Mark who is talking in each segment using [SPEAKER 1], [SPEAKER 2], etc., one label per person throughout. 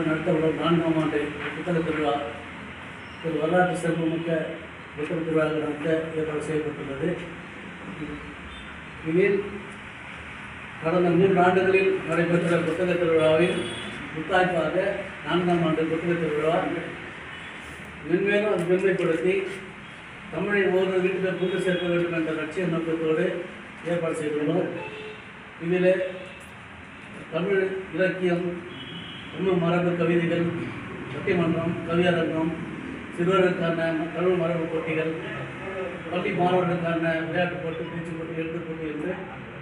[SPEAKER 1] சார்பில் நடத்தப்படும் நான்காம் ஆண்டு புத்தக திருவிழா ஒரு வரலாற்று சிறப்புமிக்க புத்தக திருவிழாவில் நடத்த ஏற்பாடு செய்யப்பட்டுள்ளது. இதில் கடந்த மூன்று ஆண்டுகளில் நடைபெற்ற புத்தக திருவிழாவில் முத்தாய்ப்பாக நான்காம் ஆண்டு புத்தக திருவிழா மென்மேலும் அது பெருமைப்படுத்தி தமிழை ஒவ்வொரு வீட்டில் கொண்டு சேர்க்க வேண்டும் என்ற லட்சிய நோக்கத்தோடு ஏற்பாடு செய்துள்ளோம். இதில் தமிழ் இலக்கியம் தமிழ் மரபு கவிதைகள் பட்டிமன்றம் கவியரங்கம் சிறுவர்களுக்கான கடவுள் மரபு போட்டிகள் பள்ளி மாணவர்களுக்கான விளையாட்டுப் போட்டி பேச்சு போட்டி எழுத்து போட்டி என்று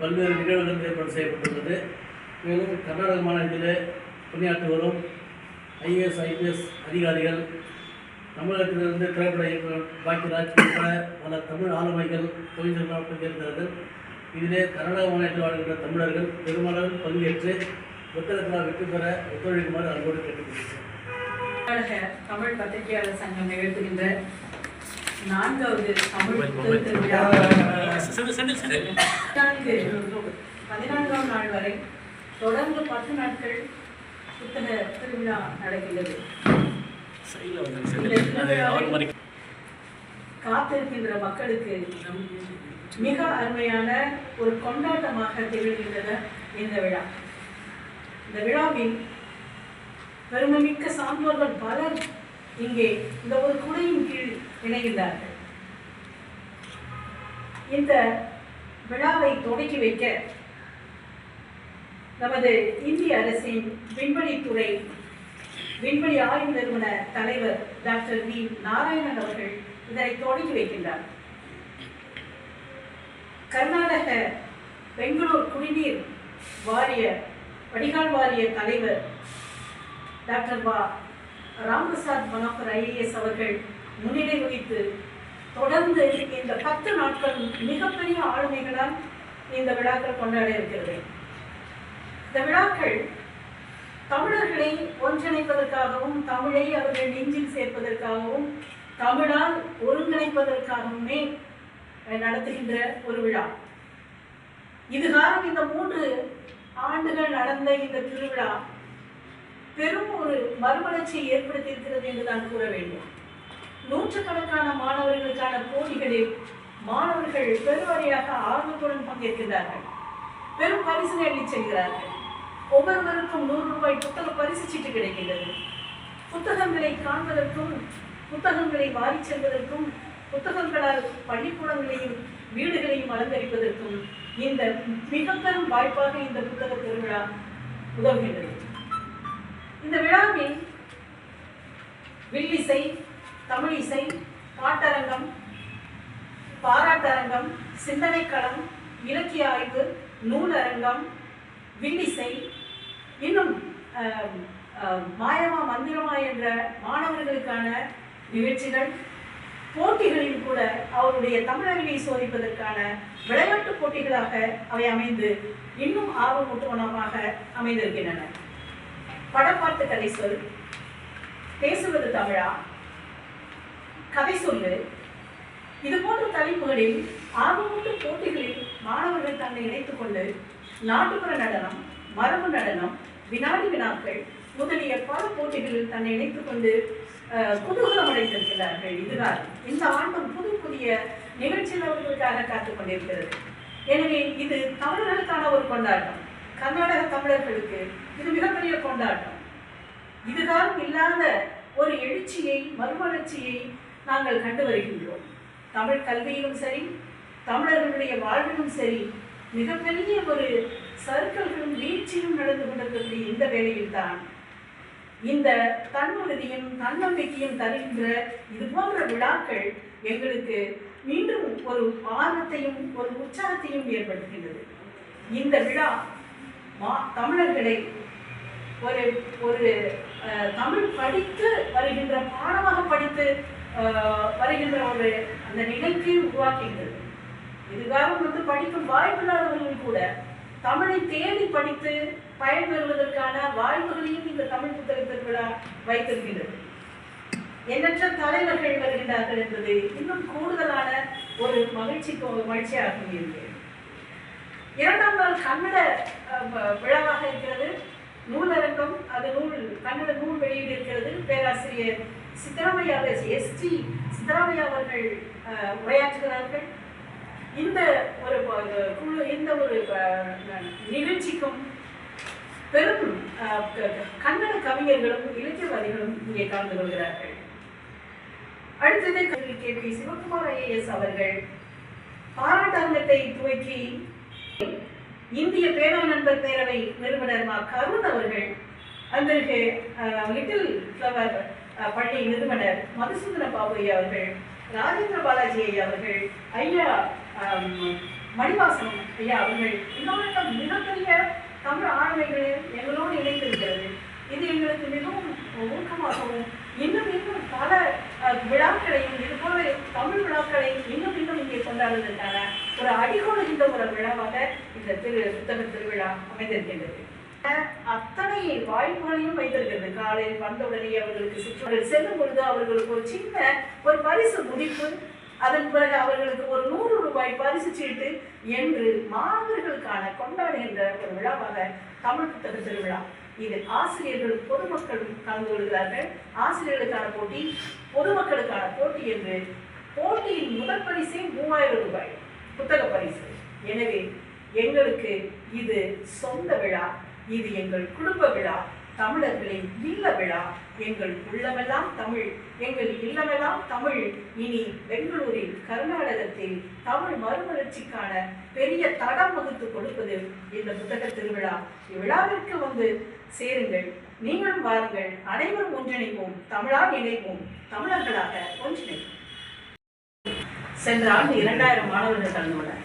[SPEAKER 1] பல்வேறு நிகழ்வுகள் ஏற்பாடு செய்யப்பட்டுள்ளது. மேலும் கர்நாடக மாநிலத்திலே பணியாற்றி வரும் ஐஏஎஸ் ஐபிஎஸ் அதிகாரிகள் தமிழகத்திலிருந்து திரைப்பட இயக்குனர் பாக்கியராஜ் உட்பட பல தமிழ் ஆளுமைகள் கவிஞர்கள் பங்கேற்கிறார்கள். இதிலே கர்நாடக மாநிலத்தில் வாழ்கின்ற தமிழர்கள் பெருமளவில் பங்கேற்று புத்தகத்தில் வெற்றி பெற ஒத்துழைக்குமாறு அன்போடு கேட்டுக்கொள்கிறேன்.
[SPEAKER 2] தமிழ் பத்திரிகையாளர் சங்கம் நிகழ்த்துகின்ற நான்காவது தமிழ் பதினான்காம் நாள் வரை தொடர்ந்து பத்து நாட்கள் புத்தக திருவிழா நடக்கிறது காத்திருக்கின்ற மக்களுக்கு மிக அருமையான ஒரு கொண்டாட்டமாக திகழ்கின்றன இந்த விழா. இந்த விழாவில் பெருமைமிக்க சான்றோர்கள் பலர் இங்கே இந்த ஒரு குடையின் கீழ் இணைகின்றார்கள். இந்த விழாவை தொடக்கி வைக்க நமது இந்திய அரசின் விண்வெளித்துறை விண்வெளி ஆய்வு நிறுவன தலைவர் டாக்டர் வி. நாராயணன் அவர்கள் இதனை தொடங்கி வைக்கின்றார். கர்நாடக பெங்களூர் குடிநீர் வாரிய வடிகால் வாரிய தலைவர் டாக்டர் வா ராம்பிரசாத் மனோகர் ஐஏஎஸ் அவர்கள் முன்னிலை வகித்து தொடர்ந்து இந்த பத்து நாட்கள் மிகப்பெரிய ஆளுமைகளால் இந்த விழாக்கள் கொண்டாட இருக்கிறது. இந்த விழாக்கள் தமிழர்களை ஒன்றிணைப்பதற்காகவும் தமிழை அவர்கள் நெஞ்சில் சேர்ப்பதற்காகவும் தமிழால் ஒருங்கிணைப்பதற்காகவுமே நடத்துகின்ற ஒரு விழா. இதுகாரம் இந்த மூன்று ஆண்டுகள் நடந்த இந்த திருவிழா பெரும் ஒரு மறுமலர்ச்சியை ஏற்படுத்தியிருக்கிறது என்று நான் கூற வேண்டும். நூற்றுக்கணக்கான மாணவர்களுக்கான போட்டிகளில் மாணவர்கள் பெருவரையாக ஆர்வத்துடன் பங்கேற்கின்றார்கள். பெரும் பரிசினை அள்ளி செல்கிறார்கள். ஒவ்வொருவருக்கும் நூறு ரூபாய் புத்தக பரிசு சீட்டு கிடைக்கின்றது. புத்தகங்களை காண்பதற்கும் புத்தகங்களை வாரிச் செல்வதற்கும் புத்தகங்களால் பள்ளிக்கூடங்களையும் வீடுகளையும் அலங்கரிப்பதற்கும் இந்த மிக பெரும் வாய்ப்பாக இந்த புத்தக திருவிழா உதவுகின்றது. இந்த விழாவில் வில்லிசை தமிழிசை பாட்டரங்கம் பாராட்டரங்கம் சிந்தனைக்களம் இலக்கிய ஆய்வு நூலரங்கம் வில்லிசை இன்னும் மாயமா மந்திரமா என்ற மாணவர்களுக்கான நிகழ்ச்சிகள் போட்டிகளில் கூட அவருடைய தமிழறிவை சோதிப்பதற்கான விளையாட்டு போட்டிகளாக அவை அமைந்து இன்னும் ஆர்வமூட்டுவனமாக அமைந்திருக்கின்றன. படப்பாட்டு கதை சொல் பேசுவது தமிழா? கதை சொல்லு. இது போன்ற தலைப்புகளில் ஆர்வமூட்டும் போட்டிகளில் மாணவர்கள் தன்னை இணைத்துக் கொண்டு நாட்டுப்புற நடனம் மரபு நடனம் வினாடி வினாக்கள் முதலிய பல போட்டிகளில் தன்னை இணைத்துக் கொண்டு அஹ், குதூகலம் அடைந்திருக்கிறார்கள் இதுதான். இந்த ஆண்டும் புது புதிய நிகழ்ச்சிகள் அவர்களுக்காக காத்துக் கொண்டிருக்கிறது. எனவே இது தமிழர்களுக்கான ஒரு கொண்டாட்டம். கர்நாடக தமிழர்களுக்கு இது மிகப்பெரிய கொண்டாட்டம். இதுதான் இல்லாத ஒரு எழுச்சியை மறுமலர்ச்சியை நாங்கள் கண்டு வருகின்றோம். தமிழ் கல்வியிலும் சரி தமிழர்களுடைய வாழ்விலும் சரி மிகப்பெரிய ஒரு சர்க்கல்களும் வீழ்ச்சியும் நடந்து கொண்டிருக்கக்கூடிய இந்த வேளையில்தான் இந்த தன்னுறுதியும் தன்னம்பிக்கையும் தருகின்ற இது போன்ற விழாக்கள் எங்களுக்கு மீண்டும் ஒரு ஆர்வத்தையும் ஒரு உற்சாகத்தையும் ஏற்படுத்துகின்றது. இந்த விழா மா தமிழர்களை ஒரு ஒரு தமிழ் படித்து வருகின்ற பாடமாக படித்து வருகின்ற ஒரு அந்த நிலைக்கு உருவாக்குகின்றது இதுக்காக வந்து படிக்கும் வாய்ப்பில்லாதவர்கள் கூட தமிழை தேடி படித்து பயன்பெறுவதற்கான வாய்ப்புகளையும் இந்த தமிழ் புத்தக திருவிழா வைத்திருக்கின்றது. எண்ணற்ற தலைவர்கள் வருகின்றார்கள் என்பது இன்னும் கூடுதலான ஒரு மகிழ்ச்சிக்கு மகிழ்ச்சியாக இருக்கிறது இரண்டாம் நாள் கன்னட அஹ், விழாவாக இருக்கிறது. நூலரங்கம் அது நூல் கன்னட நூல் வெளியீடு இருக்கிறது. பேராசிரியர் சித்தராமையா எஸ்டி சித்தராமையா அவர்கள் அஹ், உரையாற்றுகிறார்கள். இந்த ஒரு குழு இந்த ஒரு நிகழ்ச்சிக்கும் பெரும் அஹ், கன்னட கவிஞர்களும் இலக்கியவாதிகளும் இங்கே கலந்து கொள்கிறார்கள். அடுத்தது கல்வி கே. பி. சிவகுமார் ஐஏஎஸ் அவர்கள் பாராட்டங்கத்தை துவக்கி இந்திய பேரா நண்பர் பேரவை நிறுவனர் மா. கருண் அவர்கள் அந்த லிட்டில் ஃப்ளவர் அஹ், பள்ளி நிறுவனர் மதுசூதன பாபு அவர்கள் ராஜேந்திர பாலாஜி ஐயா அவர்கள் ஐயா மணிவாசனம் ஐயா அவர்கள் இன்னொரு மிகப்பெரிய தமிழ் ஆளுமைகள் எங்களோடு இணைந்திருக்கிறது இது எங்களுக்கு மிகவும் ஊக்கமாகவும் இன்னும் இன்னும் பல விழாக்களையும் இது போல தமிழ் விழாக்களை இன்னும் இன்னும் இங்கே கொண்டாடுவதற்கான ஒரு அடிகோடுகின்ற ஒரு விழாவாக இந்த திரு புத்தக திருவிழா அமைந்திருக்கின்றது. அத்தனை வாய்ப்புகளையும் வைத்திருக்கிறது. காலையில் வந்தவுடனே அவர்களுக்கு சுற்றுலா செல்லும் பொழுது அவர்களுக்கு ஒரு சின்ன ஒரு பரிசு முடிப்பு அதன் பிறகு அவர்களுக்கு ஒரு நூறு ரூபாய் பரிசு சீட்டு என்று மாணவர்களுக்கான கொண்டாடுகின்ற ஒரு விழாவாக தமிழ் புத்தக திருவிழா. இது ஆசிரியர்கள் பொதுமக்களும் கலந்து கொள்கிறார்கள் ஆசிரியர்களுக்கான போட்டி பொதுமக்களுக்கான போட்டி என்று போட்டியின் முதல் பரிசே மூவாயிரம் ரூபாய் புத்தக பரிசு. எனவே எங்களுக்கு இது சொந்த விழா இது எங்கள் குடும்ப விழா. தமிழர்களின் இல்ல விழா எங்கள் உள்ளமெல்லாம் தமிழ் எங்கள் இல்லமெல்லாம் தமிழ். இனி பெங்களூரில் கர்நாடகத்தில் தமிழ் மறுமலர்ச்சிக்கான பெரிய தடம் வகுத்து கொடுப்பது இந்த புத்தக திருவிழா. இவ்விழாவிற்கு வந்து சேருங்கள். நீங்களும் வாருங்கள். அனைவரும் ஒன்றிணைப்போம் தமிழால் இணைப்போம் தமிழர்களாக ஒன்றிணைப்போம் சென்ற ஆண்டு இரண்டாயிரம் மாணவர்கள் கலந்து கொண்டார்.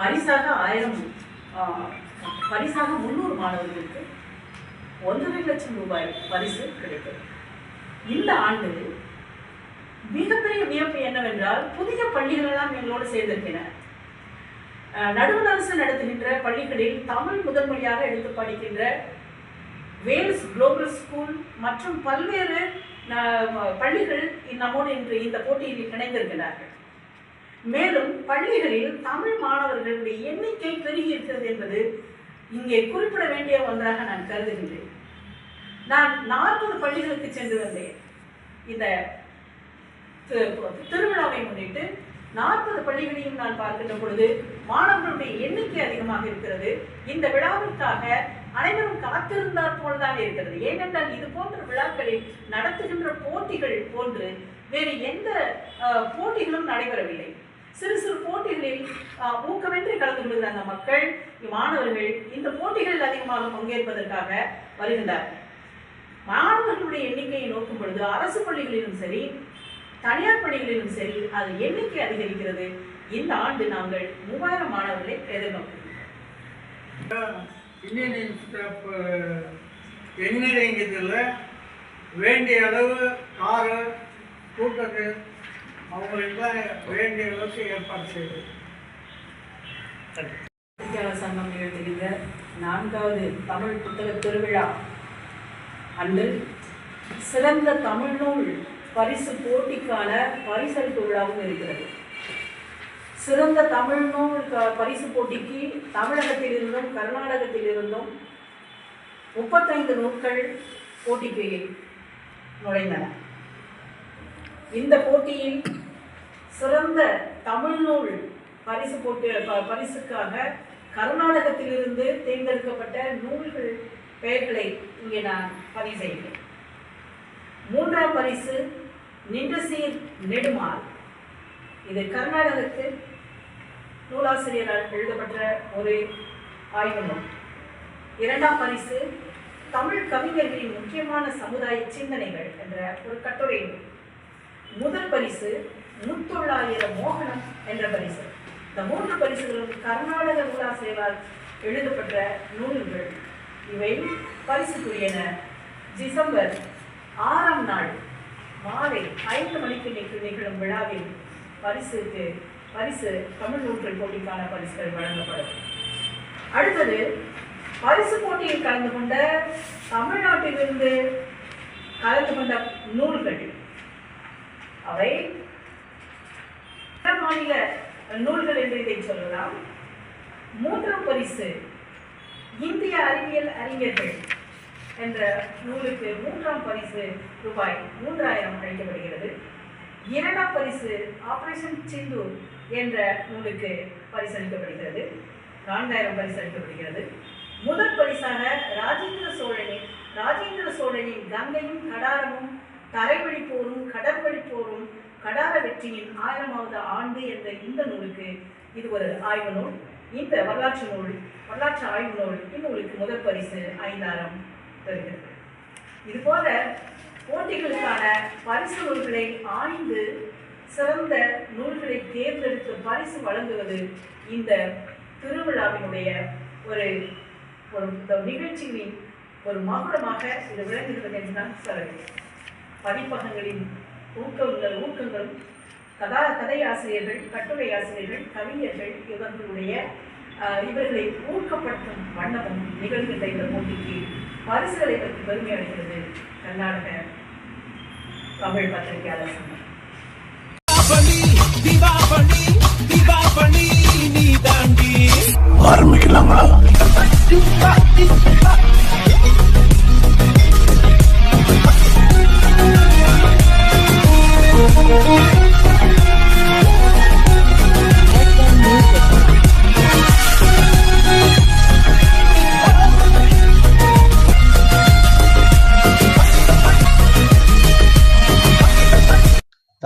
[SPEAKER 2] பரிசாக ஆயிரம் பரிசாக முன்னூறு மாணவர்களுக்கு ஒன்றரை லட்சம் ரூபாய் பரிசு கிடைத்தது. இந்த ஆண்டு மிகப்பெரிய வியப்பு என்னவென்றால் புதிய பள்ளிகள் எல்லாம் எங்களோடு சேர்ந்திருக்கின அஹ், நடுவண் அரசு நடத்துகின்ற பள்ளிகளில் தமிழ் முதல் மொழியாக எடுத்து படிக்கின்ற வேல்ஸ் குளோபல் ஸ்கூல் மற்றும் பல்வேறு பள்ளிகள் நம்மோடு இன்று இந்த போட்டியில் இணைந்திருக்கிறார்கள் மேலும் பள்ளிகளில் தமிழ் மாணவர்களுடைய எண்ணிக்கை பெருகி இருக்கிறது என்பது இங்கே குறிப்பிட வேண்டிய ஒன்றாக நான் கருதுகின்றேன். நான் நாற்பது பள்ளிகளுக்கு சென்று வந்தேன். இந்த திருவிழாவை முன்னிட்டு நாற்பது பள்ளிகளையும் நான் பார்க்கின்ற பொழுது மாணவர்களுடைய எண்ணிக்கை அதிகமாக இருக்கிறது. இந்த விழாவிற்காக அனைவரும் காத்திருந்தார் போல்தான் இருக்கிறது. ஏனென்றால் இது போன்ற விழாக்களில் நடத்துகின்ற போட்டிகள் போன்று வேறு எந்த போட்டிகளும் நடைபெறவில்லை. சிறு சிறு போட்டிகளில் ஊக்கமின்றி கலந்து கொள்கிற அந்த மக்கள் மாணவர்கள் இந்த போட்டிகளில் அதிகமாக பங்கேற்பதற்காக வருகின்றார்கள். மாணவர்களுடைய எண்ணிக்கையை நோக்கும் பொழுது அரசு பள்ளிகளிலும் சரி தனியார் பள்ளிகளிலும் சரி அது எண்ணிக்கை அதிகரிக்கிறது. இந்த ஆண்டு நாங்கள் மூவாயிரம் மாணவர்களை எதிர்நோக்குகிறோம்
[SPEAKER 3] இந்தியன் இன்ஸ்டியூட் ஆஃப் என்ஜினியரிங் இதில் வேண்டிய அளவு காரு கூட்டத்து அவங்களுக்குலாம் வேண்டிய அளவுக்கு ஏற்பாடு செய்யுது
[SPEAKER 2] சங்கம் எழுதுகின்ற நான்காவது தமிழ் புத்தக திருவிழா. அன்று சிறந்த தமிழ் நூல் பரிசு போட்டிக்கான பரிசளிப்பு விழாவும் இருக்கிறது. சிறந்த தமிழ் நூல் க- பரிசு போட்டிக்கு தமிழகத்திலிருந்தும் கர்நாடகத்திலிருந்தும் முப்பத்தைந்து நூல்கள் போட்டிக்கு நுழைந்தன. இந்த போட்டியில் சிறந்த தமிழ் நூல் பரிசு போட்டி ப- பரிசுக்காக கர்நாடகத்திலிருந்து தேர்ந்தெடுக்கப்பட்ட நூல்கள் பெயர்களை இங்கே நான் பதிவு செய்கிறேன். மூன்றாம் பரிசு நின்றசீர் நெடுமால். இது கர்நாடகத்து நூலாசிரியரால் எழுதப்பட்ட ஒரு ஆய்வு நூல் இரண்டாம் பரிசு தமிழ் கவிஞர்களின் முக்கியமான சமுதாய சிந்தனைகள் என்ற ஒரு கட்டுரை. நூல் முதல் பரிசு முத்தொள்ளாயிர மோகனம் என்ற பரிசு. இந்த மூன்று பரிசுகளும் கர்நாடக நூலாசிரியரால் எழுதப்பட்ட நூல்கள். இவை பரிசுக்குரியன. டிசம்பர் ஆறாம் நாள் மாலை ஐந்து மணிக்கு நிகழும் விழாவில் பரிசுக்கு பரிசு தமிழ் நூல்கள் போட்டிக்கான பரிசுகள் வழங்கப்படும். அடுத்தது பரிசு போட்டியில் கலந்து கொண்ட தமிழ்நாட்டிலிருந்து கலந்து கொண்ட நூல்கள். அவை மாநில நூல்கள் என்று இதை சொல்லலாம். மூன்றாம் பரிசு இந்திய அறிவியல் அறிஞர்கள் என்ற நூலுக்கு மூன்றாம் பரிசு ரூபாய் மூன்றாயிரம் அளிக்கப்படுகிறது. இரண்டாம் பரிசு ஆபரேஷன் சிந்தூர் என்ற நூலுக்கு பரிசளிக்கப்படுகிறது நான்காயிரம் பரிசளிக்கப்படுகிறது முதல் பரிசாக ராஜேந்திர சோழனின் ராஜேந்திர சோழனின் கங்கையும் கடாரமும் தரைவழி போரும் கடற்வழி போரும் கடார வெற்றியின் ஆயிரமாவது ஆண்டு என்ற இந்த நூலுக்கு இது ஒரு ஆய்வு நூல். இந்த வரலாற்று நூல் வரலாற்று ஆய்வு நூல் இந்நூலுக்கு முதல் பரிசு ஐந்தாயிரம் பெறுகிறது இதுபோல போட்டிகளுக்கான பரிசு நூல்களை ஆய்ந்து சிறந்த நூல்களை தேர்ந்தெடுத்து பரிசு வழங்குவது இந்த திருவிழாவினுடைய ஒரு ஒரு நிகழ்ச்சிகளின் ஒரு மகுடமாக இது விளங்குகிறது என்று நான் சொல்ல வேண்டும் பதிப்பகங்களின் ஊக்கங்கள் ஊக்கங்களும் கதா கதை ஆசிரியர்கள் கட்டுரை ஆசிரியர்கள் கவிஞர்கள் இவர்களுடைய இவர்களை ஊக்கப்படுத்தும் வண்ணமும் நிகழ்கின்ற இந்த போட்டிக்கு பரிசுகளை பற்றி பெருமை அளிக்கிறது கர்நாடக தமிழ் பத்திரிகையாளர் சங்கம்.
[SPEAKER 4] தீபாவளி தீபாவளி தீபாவளி நீ தாண்டி
[SPEAKER 5] ஆரம்பிக்கலாங்களா